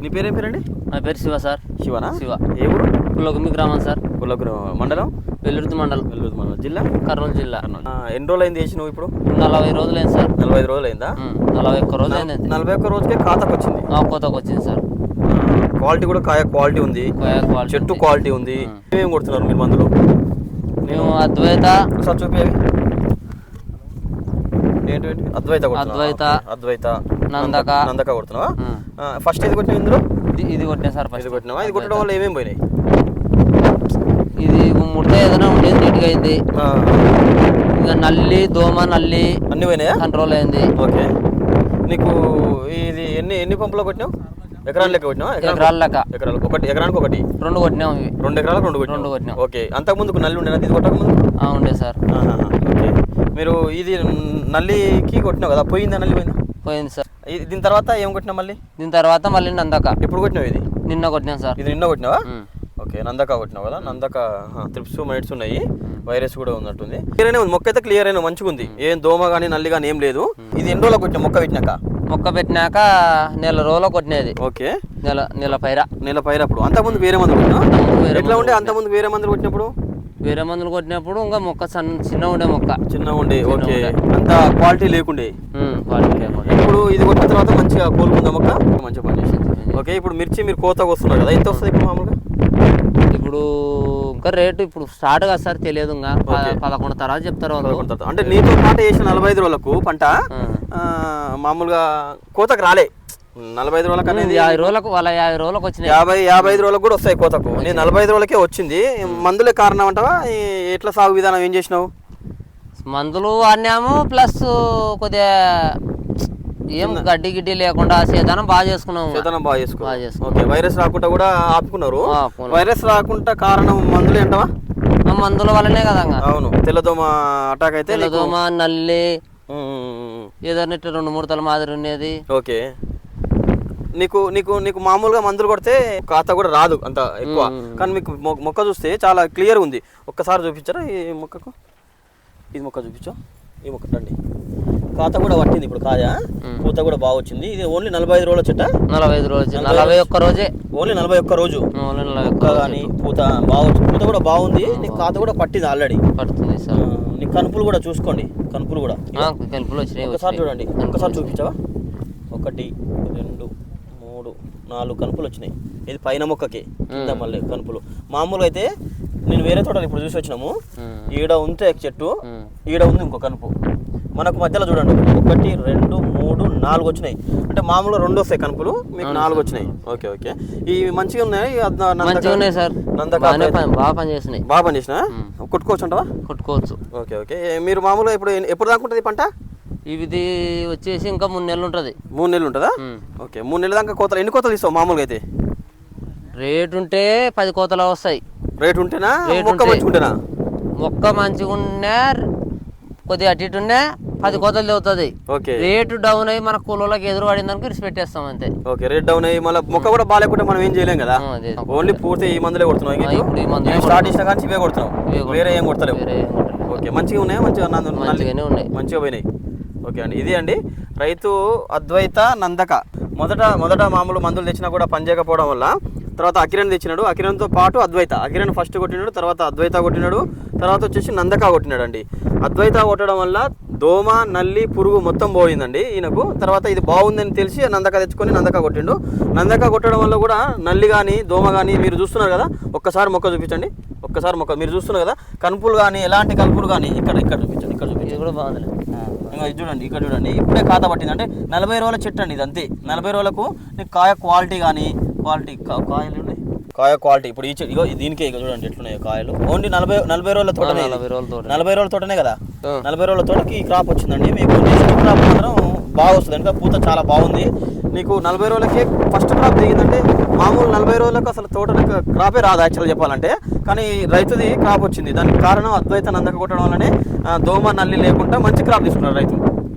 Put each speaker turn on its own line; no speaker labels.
నీ పేరేం పేరండి?
నా పేరు శివ సార్.
శివనా?
శివ.
ఏ ఊరు?
పుల్లగుమ్మి గ్రామం సార్.
కులకురు మండలం?
వెల్లుర్తి మండలం.
వెల్లూరు మండలం. జిల్లా?
కర్నూలు జిల్లా.
ఎన్ని రోజులు అయింది చేసి నువ్వు ఇప్పుడు?
నలభై రోజులైంది సార్.
నలభై ఐదు రోజులు అయిందా
నలభై ఒక్క రోజు అయింది.
నలభై ఒక్క రోజుకే ఖాతాకు వచ్చింది.
ఆ, కోతకు వచ్చింది సార్.
క్వాలిటీ కూడా కాయ క్వాలిటీ ఉంది. చెట్టు. క్వాలిటీ ఉంది. ఏమేమి కొడుతున్నారు మీరు మందులు?
మేము అద్వైత
ఒకసారి చూపేవి ఏంటి? అద్వైత?
అద్వైత.
అద్వైత.
నందక.
నందక. కొడుతున్నావా. ఫస్ట్ ఇది కొట్టిన ఇందులో?
ఇది కొట్టినా సార్ ఫస్ట్
కొట్టినావా? ఇది కొట్టడం వల్ల ఏమేమి పోయినాయి?
ఇది ముడత ఏదైనా ఉండేది నీట్గా అయింది. ఇంకా నల్లి దోమ నల్లి
అన్ని పోయినాయా?
కంట్రోల్ అయింది.
ఓకే. నీకు ఇది ఎన్ని ఎన్ని పంపులో కొట్టినావు? ఎకరాలు లెక్క కొట్టినావా?
ఎకరాల లెక్క.
ఎకరాలు ఒకటి ఎకరానికి ఒకటి?
రెండు కొట్టినాం ఇవి.
రెండు ఎకరాలకు రెండు కొట్టినావు?
రెండు కొట్టినాం.
ఓకే. అంతకు ముందుకు నల్లి ఉండేనా? ఇది కొట్టక ముందు
ఉండే సార్.
మీరు ఇది నల్లికి కొట్టినావు కదా పోయిందా నల్లి పోయిందా
పోయింది సార్.
దీని తర్వాత ఏం కొట్టినావు మళ్ళీ?
దీని తర్వాత మళ్ళీ నందక.
ఎప్పుడు కొట్టినావు ఇది?
నిన్న కొట్టినాం సార్.
ఇది నిన్న కొట్టినావా. ఓకే నందక కొట్టినావు కదా నందక త్రిప్స్ మైట్స్ ఉన్నాయి వైరస్ కూడా ఉన్నట్టుంది. క్లియర్ ఉంది మొక్క అయితే క్లియర్ అయినా మంచిగా ఉంది. ఏం దోమ కానీ నల్లి కానీ ఏం లేదు. ఇది ఎన్ని రోజులకు కొట్టినా మొక్క పెట్టినాక?
మొక్క పెట్టినాక నెల రోజులు కొట్టినది.
ఓకే.
నెల నెల పైర.
నెల పైరప్పుడు అంతకుముందు వేరే మందులు కొట్టినా ఎట్లా ఉండే? అంతకుముందు వేరే మందులు కొట్టినప్పుడు?
వేరే మందులు కొట్టినప్పుడు ఇంకా మొక్క సన్న చిన్న ఉండే మొక్క.
చిన్నగా ఉండే ఓకే. అంత క్వాలిటీ లేకుండే.
క్వాలిటీ లేకుండా.
ఇప్పుడు ఇది కొట్టిన తర్వాత మంచిగా కోలుకుందా మొక్క? మంచిగా పని చేసింది ఓకే ఇప్పుడు మిర్చి మీరు కోతకు వస్తున్నారు కదా ఎంత వస్తుంది ఇప్పుడు మామూలుగా?
ఇప్పుడు ఇంకా రేటు ఇప్పుడు స్టార్ట్ కదా సార్ తెలియదు ఇంకా. పదకొండు తర్వాత చెప్తారు వాళ్ళు.
అంటే నీతో పాటు వేసిన నలభై ఐదు రోజులకు పంట మామూలుగా కోతకు రాలే. నలభై ఐదు రోజులకు అనేది
యాభై రోజులకు వాళ్ళ యాభై రోజులకు వచ్చినాయి.
యాభై యాభై ఐదు రోజులకు కూడా వస్తాయి కోతకు. నేను నలభై ఐదు రోజులకే వచ్చింది. మందులే కారణం అంటావా? ఎట్లా సాగు విధానం ఏం చేసినావు?
మందులు వాడినాము ప్లస్ కొద్దిగా ఏం గడ్డి గిడ్డి లేకుండా సేదనం బాగా చేసుకున్నాము
విధానం బాగా చేసుకో
బాగా చేసుకో.
ఓకే వైరస్ రాకుండా కూడా ఆపుకున్నారు. వైరస్ రాకుండా కారణం మందులే అంటావా?
ఆ మందుల వల్లనే కదా.
అవును తెల్లదోమ అటాక్ అయితే
తెల్లదోమ నల్లి
ఉమ్, ఉమ్, ఉమ్.
ఏదైనా ఇట్లా రెండు ముడతల మాదిరి ఉండేది.
ఓకే. నీకు నీకు నీకు మామూలుగా మందులు కొడితే ఖాతా కూడా రాదు అంత ఎక్కువ. కానీ మీకు మొక్క చూస్తే చాలా క్లియర్ ఉంది. ఒక్కసారి చూపించారా ఈ మొక్కకు? ఇది మొక్క చూపించు. ఈ మొక్క రండి. ఖాతా కూడా పట్టింది ఇప్పుడు కాయ. పూత కూడా బాగా వచ్చింది. ఇది ఓన్లీ నలభై ఐదు రోజుల చెట్ట?
నలభై ఐదు రోజు. నలభై ఒక్క రోజే.
ఓన్లీ నలభై ఒక్క రోజు
ఒక్క
కానీ పూత బాగా పూత కూడా బాగుంది. నీకు ఖాతా కూడా పట్టింది ఆల్రెడీ
పడుతుంది సార్.
నీ కనుపులు కూడా చూసుకోండి. కనుపులు కూడా.
ఆ, కలుపులు వచ్చినాయి
ఒకసారి. చూడండి. ఒకసారి చూపించావా? ఒకటి రెండు నాలుగు కనుపులు వచ్చినాయి. ఇది పైన మొక్కకి కింద మళ్ళీ కనుపులు. మామూలుగా అయితే నేను వేరే తోటలు ఇప్పుడు చూసి వచ్చినాము. ఈడ ఉంటే చెట్టు. ఈడ ఉంది ఇంకో కనుపు. మనకు మధ్యలో చూడండి ఒకటి రెండు మూడు నాలుగు వచ్చినాయి. అంటే మామూలుగా రెండు వస్తాయి కనుపులు మీకు నాలుగు వచ్చినాయి. Okay okay. ఇవి మంచిగా ఉన్నాయి
ఉన్నాయి సార్. బాగా పని చేసినాయి
బాగా పని చేసిన కొట్టుకోవచ్చు అంటావా?
కొట్టుకోవచ్చు.
Okay okay. మీరు మామూలుగా ఇప్పుడు ఎప్పుడు దాకా ఉంటుంది పంట?
ఇది వచ్చేసి ఇంకా మూడు నెలలు ఉంటుంది.
మూడు నెలలు ఉంటుందా. ఓకే మూడు నెలల దాకా కోతలు ఎన్ని కోతలు ఇస్తావు మామూలుగా అయితే?
రేట్ ఉంటే పది కోతలు వస్తాయి.
రేట్ ఉంటేనా మొక్క
ఉంటే.
మంచిగా ఉంటేనా
మొక్క మంచిగా ఉన్నా కొద్దిగా అటు ఇటు ఉన్నా పది కోతలు
ఓకే.
రేటు డౌన్ అయ్యి మన కూలోళ్ళకి ఎదురు పడింది అనుకో ఇరిసి పెట్టేస్తాం అంతే.
ఓకే రేట్ డౌన్ అయ్యి మళ్ళీ మొక్క కూడా బాగాలేకుంటే మనం ఏం చేయలేం కదా. ఓన్లీ పూర్తి ఈ మందులే కొడుతున్నాం స్టార్ట్ చేసిన కానీ ఇవే కొడుతున్నాం. వేరే ఏం కొడతలేవు. ఓకే మంచిగా ఉన్నాయా మంచిగా
మంచిగానే ఉన్నాయి.
మంచిగా పోయినాయి. ఓకే అండి. ఇది అండి రైతు అద్వైత నందక. మొదట మొదట మామూలు మందులు తెచ్చినా కూడా పనిచేయకపోవడం వల్ల తర్వాత అకిరణ్ తెచ్చినాడు. అకిరణ్తో పాటు అద్వైత. అకిరణ్ ఫస్ట్ కొట్టినాడు తర్వాత అద్వైత కొట్టినాడు తర్వాత వచ్చేసి నందక కొట్టినాడు అండి అద్వైత కొట్టడం వల్ల దోమ నల్లి పురుగు మొత్తం పోయిందండి ఈయనకు. తర్వాత ఇది బాగుందని తెలిసి నందక తెచ్చుకొని నందక కొట్టిండు. నందక కొట్టడం వల్ల కూడా నల్లి కానీ దోమ కానీ మీరు చూస్తున్నారు కదా ఒక్కసారి మొక్క చూపించండి. ఒక్కసారి మొక్క మీరు చూస్తున్నారు కదా కనుపులు కానీ ఎలాంటి కనుపులు కానీ ఇక్కడ ఇక్కడ చూపించండి ఇక్కడ చూపించండి.
కూడా బాగుంది
ఇంకా ఇది చూడండి ఇక్కడ చూడండి ఇప్పుడే ఖాతా పట్టింది. అంటే నలభై రోజుల చెట్టు అండి ఇది అంతే. నలభై రోజులకు నీకు కాయ క్వాలిటీ కానీ క్వాలిటీ కాయలు ఉన్నాయి. కాయ క్వాలిటీ ఇప్పుడు ఈ ఇగో దీనికే ఇక చూడండి ఎట్లున్నాయో కాయలు. ఓన్లీ నలభై నలభై రోజుల ఇది.
నలభై రోజులతో
నలభై రోజుల తోటనే కదా. నలభై రోజుల తోటకి ఈ క్రాప్ వచ్చిందండి. మీకు క్రాప్ మాత్రం బాగా వస్తుంది. ఇంకా పూత చాలా బాగుంది. నీకు నలభై రోజులకే ఫస్ట్ క్రాప్ దిగిందంటే మామూలు నలభై రోజులకు అసలు తోటలకు క్రాపే రాదు యాక్చువల్గా చెప్పాలంటే. కానీ రైతుది క్రాప్ వచ్చింది. దానికి కారణం అద్వైత నందక కొట్టడం వల్లనే దోమ నల్లి లేకుండా మంచి క్రాప్ తీసుకున్నారు రైతు.